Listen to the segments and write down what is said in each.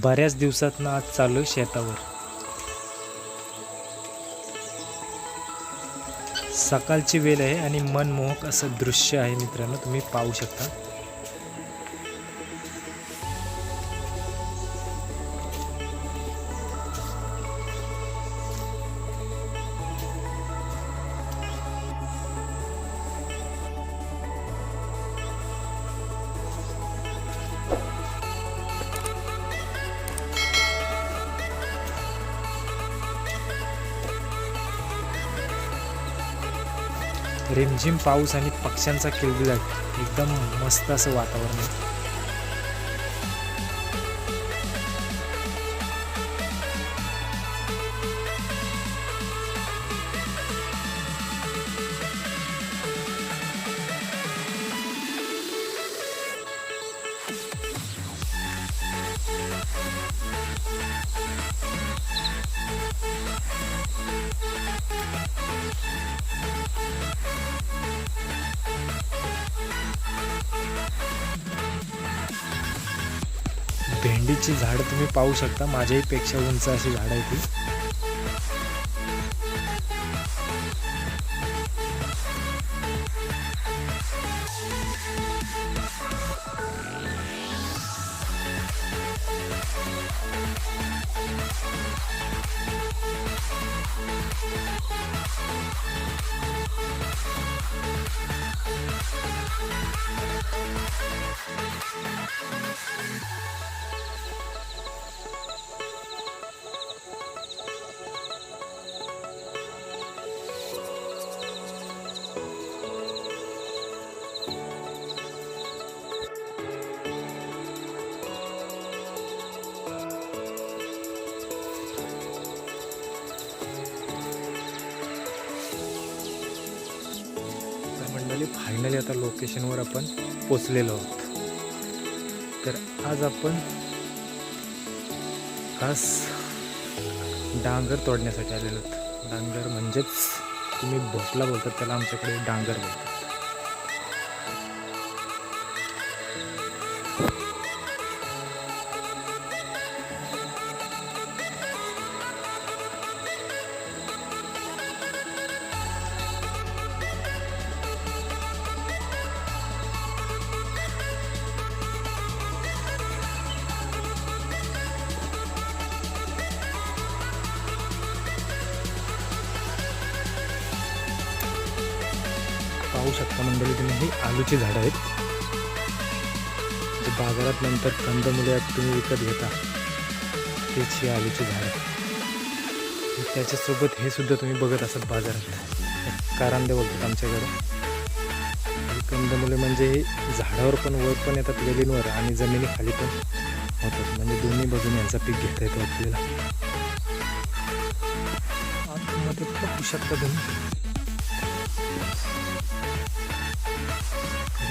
बऱ्याच दिवसातनं आज चालू आहे शेतावर. सकाळची वेळ आहे आणि मनमोहक असं दृश्य आहे मित्रांनो तुम्ही पाहू शकता. रिमझिम पाऊस आणि पक्ष्यांचा किलबिलाट एकदम मस्त असं वातावरण आहे. भेंडीची झाडं तुम्ही पाहू शकता. माझ्याही पेक्षा उंच अशी झाडं आहे ती. आता लोकेशनवर आपण पोचलेलो आहोत. तर आज आपण खास डांगर तोडण्यासाठी आलेलो आहोत. डांगर म्हणजेच तुम्ही भोसला बोलतात त्याला आमच्याकडे डांगर बोलतात. पाहू शकता मंडळी तुम्ही ही आलूची झाडं आहेत. जे बाजारात नंतर कंदमुळे तुम्ही विकत घेता. तेच ही आलूची झाडं. त्याच्यासोबत हे सुद्धा तुम्ही बघत असत बाजारात. कारांदे बघतात आमच्याकडे आणि कंदमुले म्हणजे हे झाडावर पण वर पण येतात वेलींवर आणि जमिनीखाली पण होतात. म्हणजे दोन्ही बाजूने यांचा पीक घेता येतो आपल्याला. आतमध्ये पाहू शकता तुम्ही.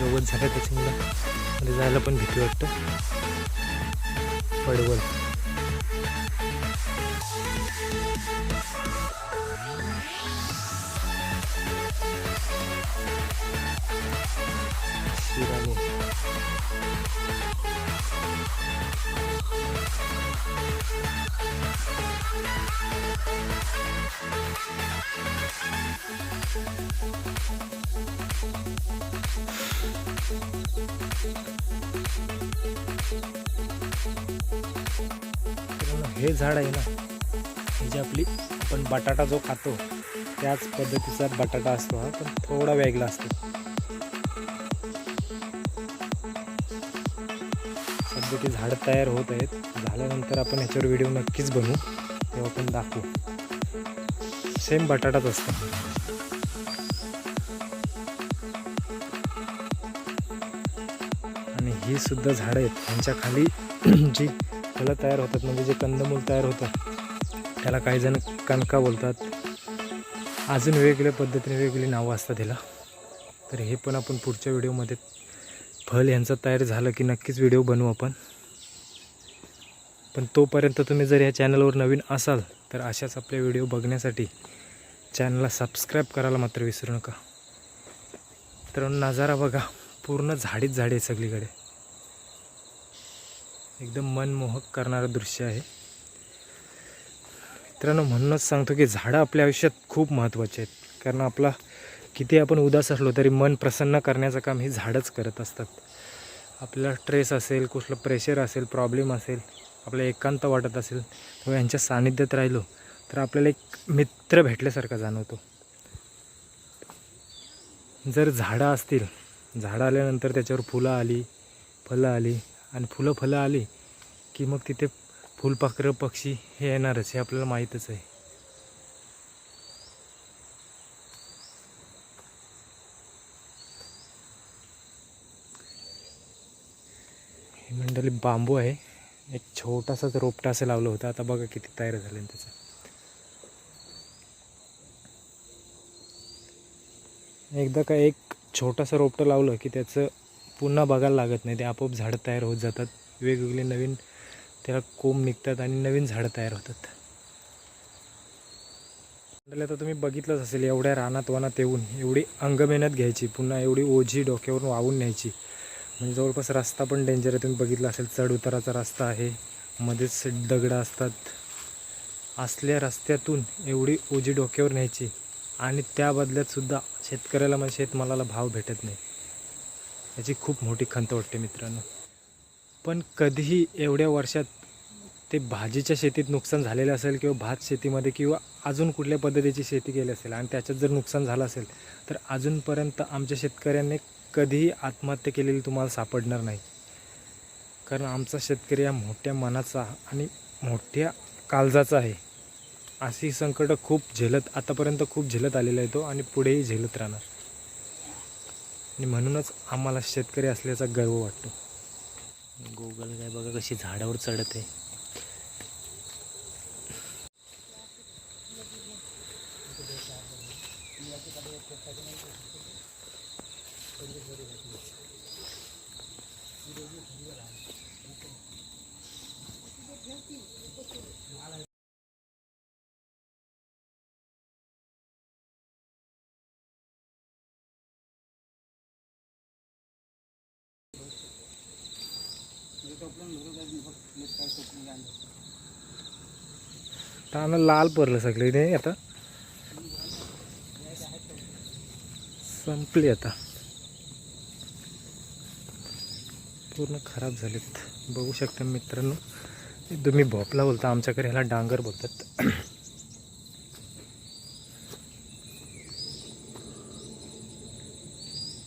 गवत झालं त्याच्यामुळं. मध्ये जायला पण भीती वाटतं. पडवल शिराने. हे झाड आहे ना हे जे आपली आपण बटाटा जो खातो त्याच पद्धतीचा बटाटा असतो हा पण थोडा वेगळा असतो. सध्या ते झाड तयार होत आहेत. झाल्यानंतर आपण ह्याच्यावर व्हिडिओ नक्कीच बनवू. तेव्हा आपण दाखवू. सेम बटाटाच असतो. आणि ही सुद्धा झाडं आहेत. ह्यांच्या खाली जी फळं तयार होतात म्हणजे जे कंदमूल तयार होतात त्याला काही जण कणका बोलतात. अजून वेगवेगळ्या पद्धतीने वेगवेगळी नावं असतात ह्याला तर हे पण आपण पुढच्या व्हिडिओमध्ये फळ यांचं तयार झालं की नक्कीच व्हिडिओ बनवू आपण. पण तोपर्यंत तुम्ही जर या चॅनलवर नवीन असाल तर अशाच आपल्या व्हिडिओ बघण्यासाठी चॅनलला सबस्क्राईब करायला मात्र विसरू नका. तर नजारा बघा पूर्ण झाडीच झाडी आहे सगळीकडे. एकदम मनमोहक करणारं दृश्य आहे. मित्रांनो म्हणूनच सांगतो की झाडं आपल्या आयुष्यात खूप महत्त्वाचे आहेत. कारण आपला किती आपण उदास असलो तरी मन प्रसन्न करण्याचं काम हे झाडंच करत असतात. आपला स्ट्रेस असेल कुठलं प्रेशर असेल प्रॉब्लेम असेल आपल्याला एकांत वाटत असेल किंवा यांच्या सानिध्यात राहिलो तर आपल्याला एक मित्र भेटल्यासारखा जाणवतो. जर झाडं असतील झाडं आल्यानंतर त्याच्यावर फुलं आली फलं आली आणि फुलं फलं आली की मग तिथे फुलपाखरं पक्षी हे येणारच हे आपल्याला माहीतच आहे. हे मंडळी बांबू आहे. एक छोटासाच रोपटा असं लावलं होतं. आता बघा किती तयार झालं त्याचं. एकदा का एक छोटासा रोपटं लावलं की त्याचं पुन्हा बघायला लागत नाही. ते आपोआप झाडं तयार होत जातात. वेगवेगळे नवीन त्याला कोंब निघतात आणि नवीन झाडं तयार होतात. आता तुम्ही बघितलंच असेल एवढ्या रानात वनात येऊन एवढी अंगमेहनत घ्यायची पुन्हा एवढी ओझी डोक्यावरून वाहून न्यायची. म्हणजे जवळपास रस्ता पण डेंजर आहे. तुम्ही बघितलं असेल चढ उताराचा रस्ता आहे. मध्येच दगडं असतात. असल्या रस्त्यातून एवढी ओझी डोक्यावर न्यायची आणि त्या बदल्यात सुद्धा शेतकऱ्याला म्हणजे शेतमालाला भाव भेटत नाही. याची खूप मोठी खंत वाटते मित्रांनो. पण कधीही एवढ्या वर्षात ते भाजीच्या शेतीत नुकसान झालेलं असेल किंवा भात शेतीमध्ये किंवा अजून कुठल्या पद्धतीची शेती केली असेल आणि त्याच्यात जर नुकसान झालं असेल तर अजूनपर्यंत आमच्या शेतकऱ्यांनी कधीही आत्महत्या केलेली तुम्हाला सापडणार नाही. कारण आमचा शेतकरी हा मोठ्या मनाचा आणि मोठ्या काळजाचा आहे. अशी संकटं खूप झेलत आतापर्यंत खूप झेलत आलेला आहे तो आणि पुढेही झेलत राहणार. आणि म्हणूनच आम्हाला शेतकरी असल्याचा गर्व वाटतो. गोगल काय बघा कशी झाडावर चढत. आहे तान लाल पडलं सगळे नाही आता. संपली आता. पूर्ण खराब झालेत. बघू शकता मित्रांनो. तुम्ही भोपला बोलता आमच्याकडे ह्याला डांगर बोलतात.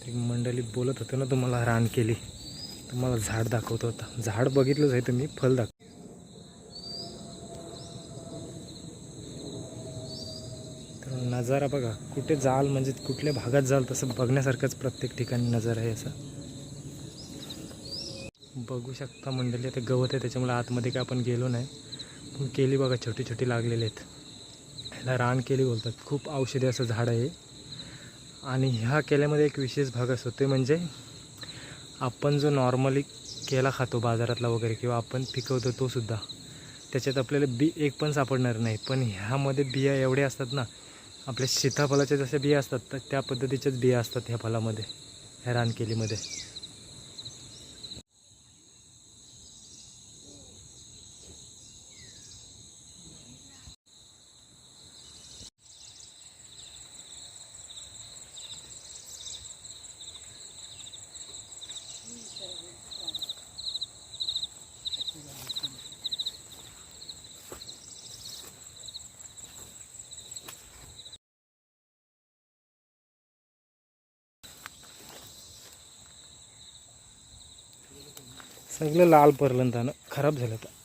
ते मंडळी बोलत होते ना तुम्हाला रान केली. तुम्हाला झाड दाखवत होता. झाड बघितलंच आहे तुम्ही फल दाखव तर नजारा बघा कुठे जाल म्हणजे कुठल्या भागात जाल तसं बघण्यासारखंच प्रत्येक ठिकाणी नजर आहे असं. बघू शकता मंडळी आता गवत आहे त्याच्यामुळे आतमध्ये काय आपण गेलो नाही. पण केली बघा छोटी छोटी लागलेले आहेत. ह्याला रान केली बोलतात. खूप औषधी असं झाड आहे. आणि ह्या केल्यामध्ये एक विशेष भाग असतो ते म्हणजे आपण जो नॉर्मली केला खातो बाजारातला वगैरे किंवा आपण पिकवतो तो सुद्धा त्याच्यात आपल्याला बी एक पण सापडणार नाही. पण ह्यामध्ये बिया एवढ्या असतात ना आपल्या सीताफळाच्या जशा बिया असतात तर त्या पद्धतीच्याच बिया असतात ह्या फलामध्ये ह्या रानकेलीमध्ये. सगळं लाल पडलं खराब झालं तर